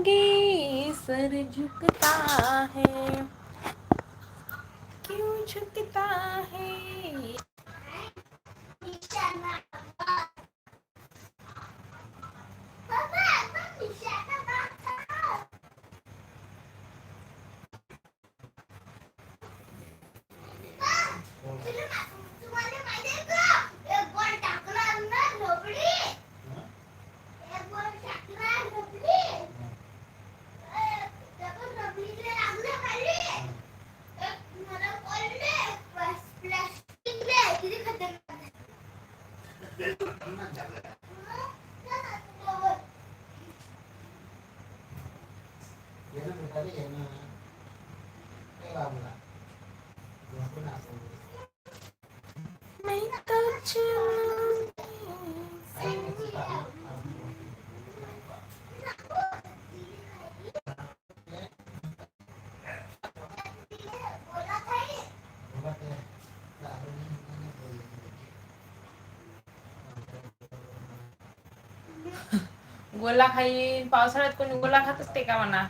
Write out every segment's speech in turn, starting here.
आगे सर झुकता है। क्यों झुकता है? गोला खाईन पावसाळ्यात कोणी गोला खात असते का म्हणा?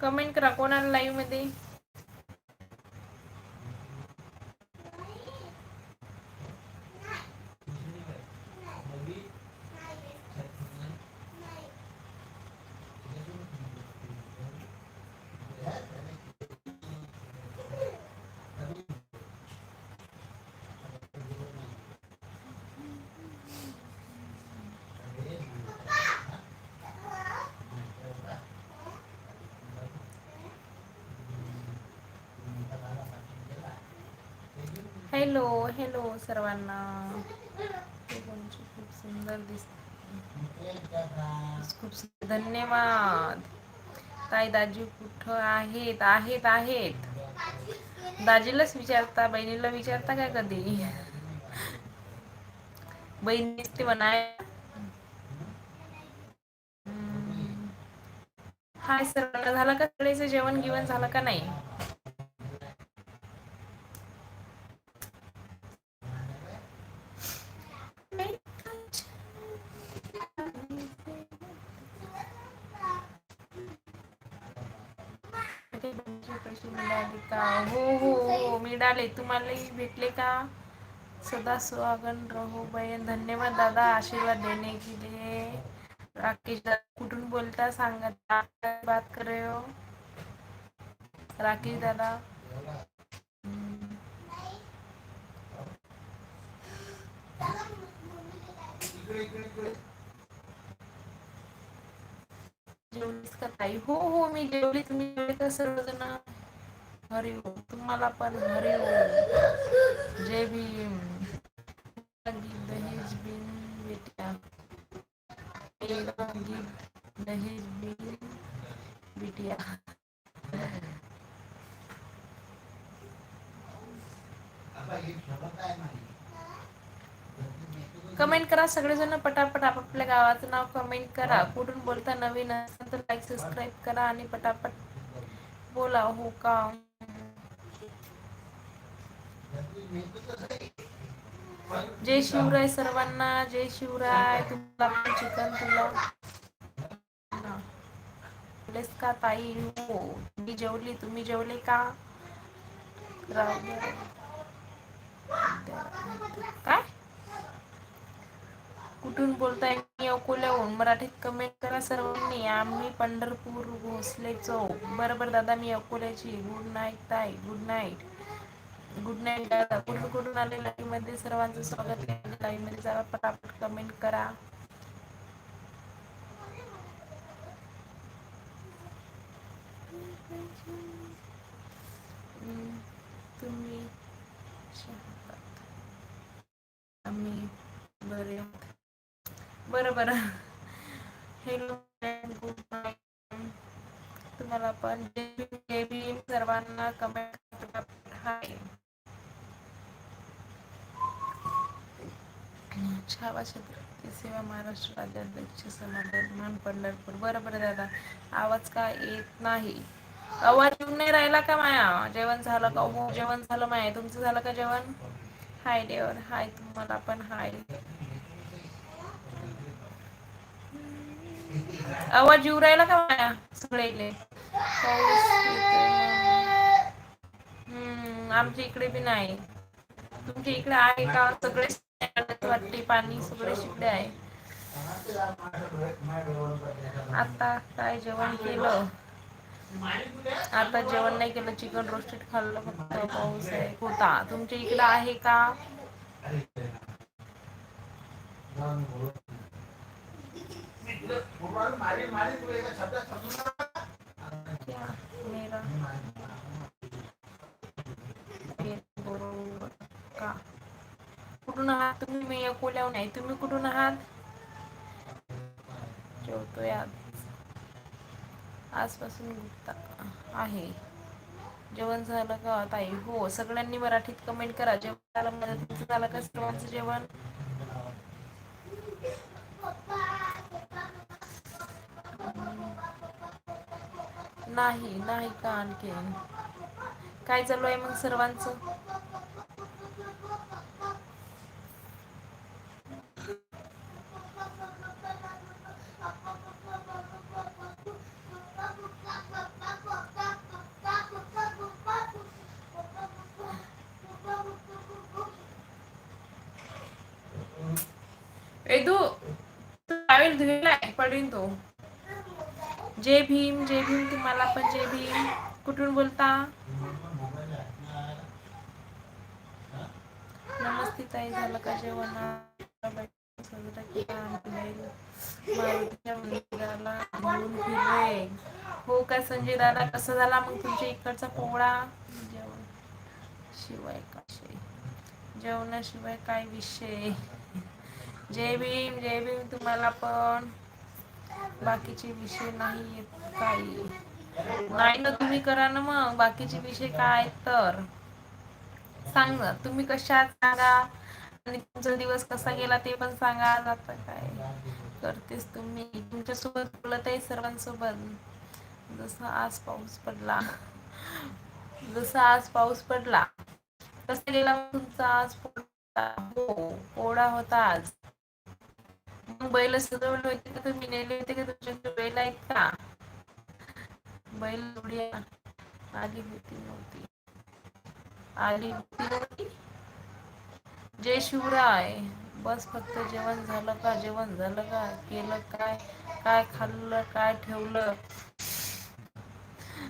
कमेंट करा कोणाला लाईव्हमध्ये? हॅलो हॅलो सर्वांना. खूप सुंदर दिसते. खूप धन्यवाद. ताई दाजी कुठं आहेत? आहेत आहेत. दाजीलाच विचारता बहिणीला विचारता काय कधी? बहिणीच ते म्हणाय. हाय सर्वांना झालं का? सगळेचं जेवण गिवण झालं का नाही? हो तुम्हालाही भेटले का? सदा सुहागन रहो बहन धन्यवाद दादा. आशीर्वाद देने के लिए राकेश दादा कुठून बोलता सांगत बात करे हो? राकेश दादा. जेवलीस का ताई? हो हो मी जेवली. तुम्ही जेवले का सर्वजण? हरि ओम. तुम्हाला पण हरि ओम. जय भीम. दहेज बिन बिटिया. दहेज बिन बिटिया. कमेंट करा सगळेजण पटापट आपापल्या गावाचं नाव कमेंट करा. कुठून बोलता नवीन असेल तर लाईक सबस्क्राईब करा आणि पटापट बोला. हो का? जय शिवराय सर्वांना जय शिवराय. तुला चिकन तुला जेवलेस का ताई? हो मी जेवली. तुम्ही जेवले का? काय? कुठून बोलताय? मी अकोल्याहून. मराठीत कमेंट करा सर्वांनी. आम्ही पंढरपूर भोसले चौक बरोबर दादा मी अकोल्याची. गुड नाईट ताई. गुड नाईट गुड नाईट दादा. कुठून कुठून आले लाईव्हमध्ये सर्वांचं स्वागत आहे. लाईव्हमध्ये जरा पटापट कमेंट करा. तुम्ही आम्ही बरे बरं बरं. हॅलो गुड नाईट तुम्हाला पण जे बी सर्वांना कमेंट हाय. छावा छत्रपती सेवा महाराष्ट्र राज्याध्यक्ष समाधान पंढरपूर. बरं बरं दादा आवाज का येत नाही? आवाज येऊन नाही राहिला का माया? जेवण झालं का? हो जेवण झालं माया. तुमचं झालं का जेवण? हाय देवर हाय तुम्हाला पण हाय. आवाज येऊ राहिला का माया? सगळे पाऊस हम्म आमच्या इकडे बी नाही. तुमच्या इकडे आहे का? सगळे वाटते पाणी सगळे शिकडे आहे आता काय जेवण केलं आता जेवण नाही केलं चिकन रोस्टेड खाल्लं फक्त पाऊस आहे होता तुमच्या इकडं आहे का मेरा का कुठून आहात? तुम्ही मी अकोल्याहून आहे. तुम्ही कुठून आहात? जेवतोय आज. आजपासून गुप्ता आहे. जेवण झालं का? ताई हो सगळ्यांनी मराठीत कमेंट करा. जेवण झालं माझं तुमचं झालं का सर्वांचं जेवण? नाही नाही का आणखीन? काय चालू आहे मग सर्वांचं? पावेल धुलाय पडीन तो. जय भीम जय भीम तुम्हाला पण जय भीम. कुठून बोलता? नमस्ते ताई झालं का जेवण? मंदिराला हो का संजय दादा कसं झाला मग तुमच्या इकडचा पोळा जेवण. शिवाय कसे? जेवणाशिवाय काय विषय? जय भीम जय भीम तुम्हाला पण. बाकीचे विषय नाही येत काही. नाही ना तुम्ही करा ना मग. बाकीचे विषय काय तर. सांग ना तुम्ही कशा सांगा? आणि तुमचा दिवस कसा गेला ते पण सांगा. आता काय करतेस तुम्ही? तुमच्यासोबत बोलत आहे सर्वांसोबत. जसा आज पाऊस पडला. जसा आज पाऊस पडला. कसा गेला तुमचा? आज हो पोळा होता आज. बैल सजवले होते का तुम्ही नेले होते का तुमच्या बैल आहेत का बैल जोडी आली होती नव्हती आली होती नव्हती जय शिवराय बस फक्त जेवण झालं का? जेवण झालं का? केलं काय? काय खाल्लं? काय ठेवलं?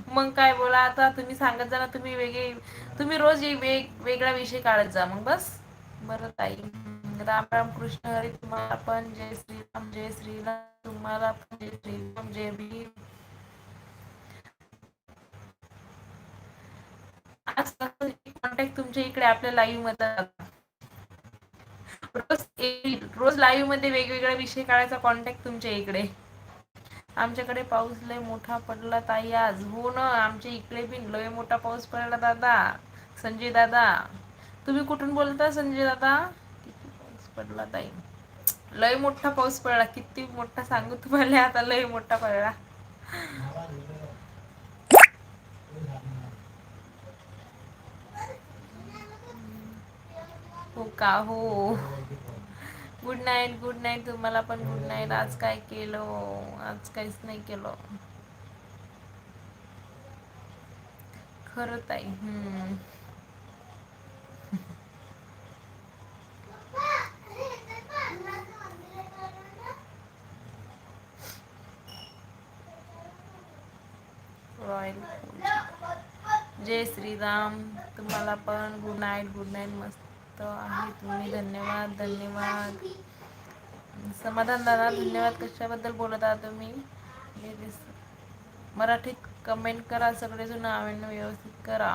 मग काय बोला आता? तुम्ही सांगत जा ना तुम्ही वेगळे तुम्ही रोज वेग वेगळा विषय काढत जा मग बस. बरं ताई. राम राम कृष्ण हरी तुम्हाला पण जय श्रीराम जय श्रीराम तुम्हाला पण जय श्रीराम जय भीम. आज कॉन्टॅक्ट तुमच्या इकडे आपल्या लाईव्हमध्ये रोज रोज लाईव्हमध्ये वेगवेगळ्या विषय काढायचा कॉन्टॅक्ट तुमच्या इकडे. आमच्याकडे पाऊस लय मोठा पडला ताई आज. हो ना आमच्या इकडे बी लय मोठा पाऊस पडला दादा संजय दादा. तुम्ही कुठून बोलता संजय दादा? पडला ताई. लय मोठा पाऊस पडला. किती मोठा सांगू तुम्हाला आता लय मोठा पडला. हो का? हो. गुड नाईट गुड नाईट तुम्हाला पण गुड नाईट आज काय केलं? आज काहीच नाही केलं. खरं ताई हम्म. रॉयल जय श्रीराम. तुम्हाला पण गुड नाईट गुड नाईट मस्त आहे तुम्ही. धन्यवाद धन्यवाद. समाधान दादा धन्यवाद. कशाबद्दल बोलत आहात तुम्ही? मराठीत कमेंट करा. सगळेजण आवडणं व्यवस्थित करा.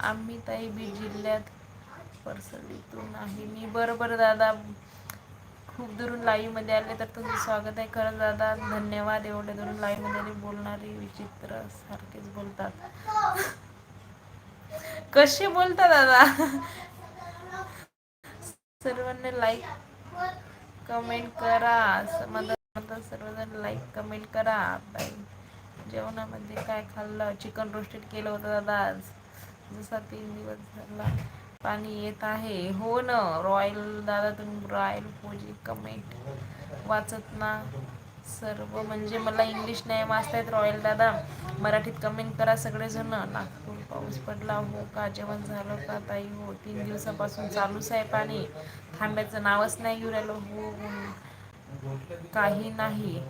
आम्ही ताई बीड जिल्ह्यात परसडीतून आहे. मी बरं बरं दादा. खूप दुरून लाईव्हमध्ये आले तर तुमचं स्वागत आहे. खरंच दादा धन्यवाद. एवढे दुरून लाईव्हमध्ये आले बोलणारे विचित्र सारखेच बोलतात. कसे बोलता दादा? सर्वांनी लाईक कमेंट करा. समाधान सर्वजण लाईक कमेंट करा. जेवणामध्ये काय खाल्लं? चिकन रोस्टेड केलं होतं दादा आज. जसा तीन दिवस झाला. पाणी येत आहे. हो ना रॉयल दादा तुम्ही रॉयल पोजी कमेंट वाचत ना सर्व. म्हणजे मला इंग्लिश नाही वाचता येत रॉयल दादा. मराठीत कमेंट करा सगळेजण. नागपूर पाऊस पडला. हो का? जेवण झालं का ताई? हो तीन दिवसापासून चालूच आहे पाणी. थांब्याचं नावच नाही घेऊन राहिलं. हो, हो. काही नाही.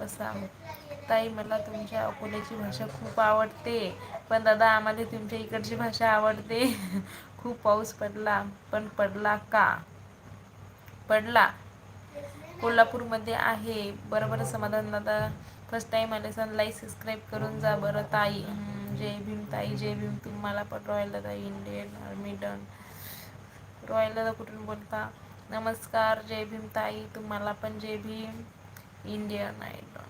कसा ताई मला तुमच्या अकोल्याची भाषा खूप आवडते. पण दादा आम्हाला तुमच्या इकडची भाषा आवडते. खूप पाऊस पडला. पण पडला का? पडला. कोल्हापूरमध्ये आहे. बरोबर समाधान दादा. फर्स्ट टाईम आले सन लाईक सबस्क्राईब करून जा बरं ताई. जय भीम ताई. जय भीम तुम्हाला पण रॉयल दादा इंडियन आर्मी डन रॉयल दादा कुठून बोलता? नमस्कार जय भीम ताई. तुम्हाला पण जय भीम. इंडियन आयडॉन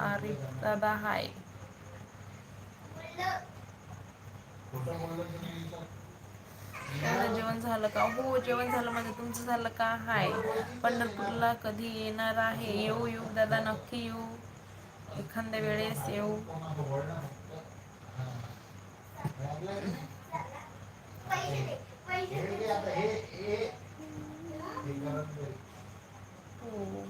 आरिफ दादा हाय. जेवण झालं का? हो जेवण झालं म्हणजे तुमचं झालं का? हाय. पंढरपूरला कधी येणार आहे? येऊ येऊ दादा. नक्की येऊ. एखाद्या वेळेस येऊ. हो.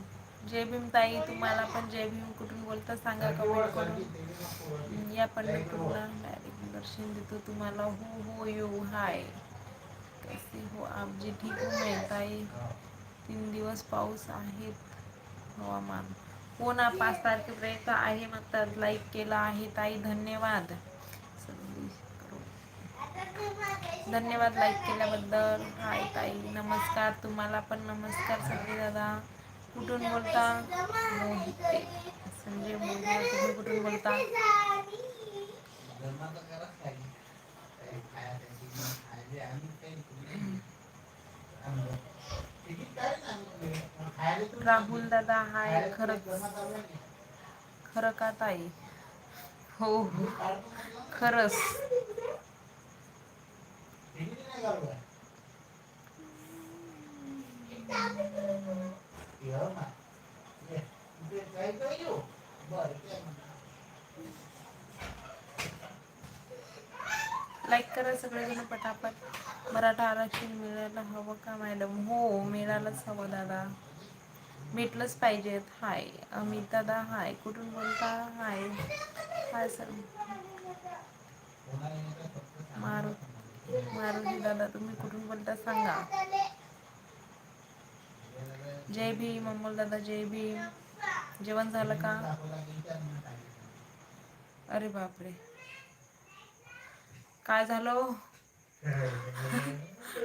जय भीम ताई तुम्हाला पण जय भीम कुठून बोलता सांगा कमेंट करून. या पंढरपूरला डायरेक्ट दर्शन देतो तुम्हाला. हो हो येऊ हाय. कैसे हो आप? जी ठीक हो तीन दिवस पाऊस आहेत हवामान. हो ना पाच तारखेपर्यंत आहे म्हणतात लाईक केला आहे ताई. धन्यवाद. धन्यवाद लाईक केल्याबद्दल. हाय ताई नमस्कार. तुम्हाला पण नमस्कार संजय दादा. कुठून बोलता? मोहिते. संजय तुम्ही कुठून बोलता? राहुल दादा हाय. खरंच. खरं का ताई? हो हो. खरंच. लाईक करा सगळेजण पटापट. मराठा आरक्षण मिळायला हवं का मॅडम हो मिळायलाच हवं दादा. भेटलंच पाहिजेत. हाय अमित दादा हाय. कुठून बोलता? हाय. हाय सर दादा तुम्ही कुठून बोलता सांगा. जय भीम अमोल दादा जय भीम. जेवण झालं का? अरे बापरे. काय झालं हो?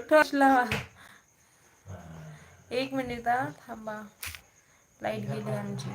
टॉर्च लावा एक मिनिट थांबा. लाइट गेली आमची.